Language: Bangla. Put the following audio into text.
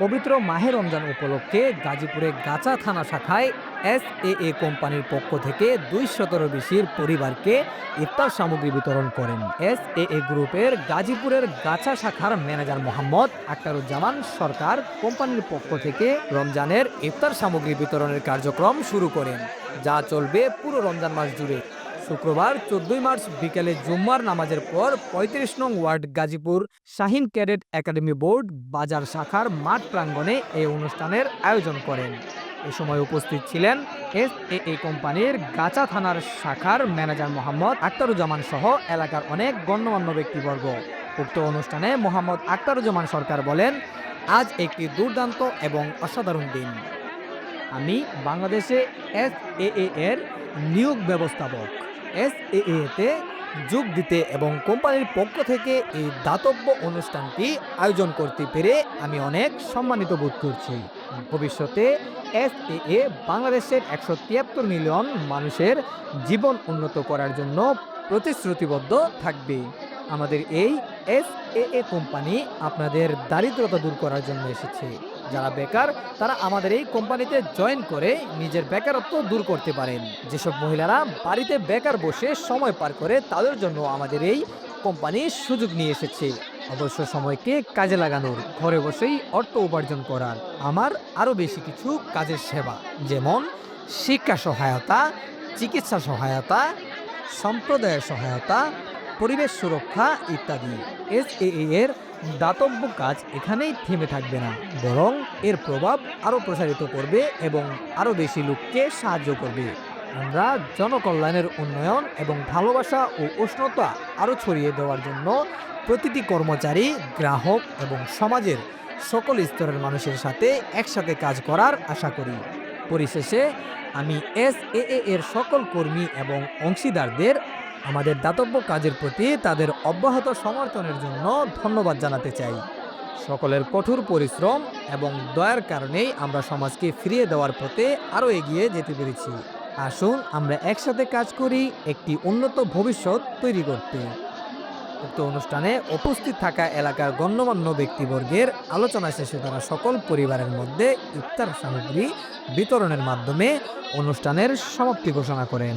পবিত্র মাহে রমজান উপলক্ষে গাজীপুরে গাছা থানা শাখায় এস এ কোম্পানির পক্ষ থেকে দুই শতেরো বেশির পরিবারকে ইফতার সামগ্রী বিতরণ করেন। এস এ গ্রুপের গাজীপুরের গাছা শাখার ম্যানেজার মোহাম্মদ আক্তারুজ্জামান সরকার কোম্পানির পক্ষ থেকে রমজানের ইফতার সামগ্রী বিতরণের কার্যক্রম শুরু করেন, যা চলবে পুরো রমজান মাস জুড়ে। শুক্রবার চোদ্দই মার্চ বিকেলে জুম্মার নামাজের পর পঁয়ত্রিশ নং ward Gazipur Shahin cadet academy board Bazar শাখার মাঠ প্রাঙ্গণে এই অনুষ্ঠানের আয়োজন করেন। এ সময় উপস্থিত ছিলেন এস এ কোম্পানির গাচা থানার শাখার ম্যানেজার মোহাম্মদ আক্তারুজ্জামান সহ এলাকার অনেক গণ্যমান্য ব্যক্তিবর্গ। উক্ত অনুষ্ঠানে মোহাম্মদ আক্তারুজ্জামান সরকার বলেন, আজ একটি দুর্দান্ত এবং অসাধারণ দিন। আমি বাংলাদেশে এস এ এর নিয়োগ ব্যবস্থাপক। এস এ এতে যোগ দিতে এবং কোম্পানির পক্ষ থেকে এই দাতব্য অনুষ্ঠানটি আয়োজন করতে পেরে আমি অনেক সম্মানিত বোধ করছি। ভবিষ্যতে এস এ বাংলাদেশের একশো তিয়াত্তর মিলিয়ন মানুষের জীবন উন্নত করার জন্য প্রতিশ্রুতিবদ্ধ থাকবে। আমাদের এই এস এ এ কোম্পানি আপনাদের দারিদ্রতা দূর করার জন্য এসেছে। যারা বেকার, তারা আমাদের এই কোম্পানিতে জয়েন করে নিজের বেকারত্ব দূর করতে পারেন। যেসব মহিলারা বাড়িতে বেকার বসে সময় পার করে, তাদের জন্য আমাদের এই কোম্পানি সুযোগ নিয়ে এসেছে। অবসর সময়কে কাজে লাগানোর, ঘরে বসেই অর্থ উপার্জন করার আমার আরও বেশি কিছু কাজের সেবা, যেমন শিক্ষা সহায়তা, চিকিৎসা সহায়তা সম্প্রদায়ের সহায়তা পরিবেশ সুরক্ষা ইত্যাদি। এস এর দাতব্য কাজ এখানেই থেমে থাকবে না, বরং এর প্রভাব আরও প্রসারিত করবে এবং আরও বেশি লোককে সাহায্য করবে। আমরা জনকল্যাণের উন্নয়ন এবং ভালোবাসা ও উষ্ণতা আরও ছড়িয়ে দেওয়ার জন্য প্রতিটি কর্মচারী, গ্রাহক এবং সমাজের সকল স্তরের মানুষের সাথে একসাথে কাজ করার আশা করি। পরিশেষে আমি এস এর সকল কর্মী এবং অংশীদারদের আমাদের দাতব্য কাজের প্রতি তাদের অব্যাহত সমর্থনের জন্য ধন্যবাদ জানাতে চাই। সকলের কঠোর পরিশ্রম এবং দয়ার কারণেই আমরা সমাজকে ফিরিয়ে দেওয়ার পথে আরও এগিয়ে যেতে পেরেছি। আসুন আমরা একসাথে কাজ করি একটি উন্নত ভবিষ্যৎ তৈরি করতে। উক্ত অনুষ্ঠানে উপস্থিত থাকা এলাকার গণ্যমান্য ব্যক্তিবর্গের আলোচনা শেষে তারা সকল পরিবারের মধ্যে ইফতার সামগ্রী বিতরণের মাধ্যমে অনুষ্ঠানের সমাপ্তি ঘোষণা করেন।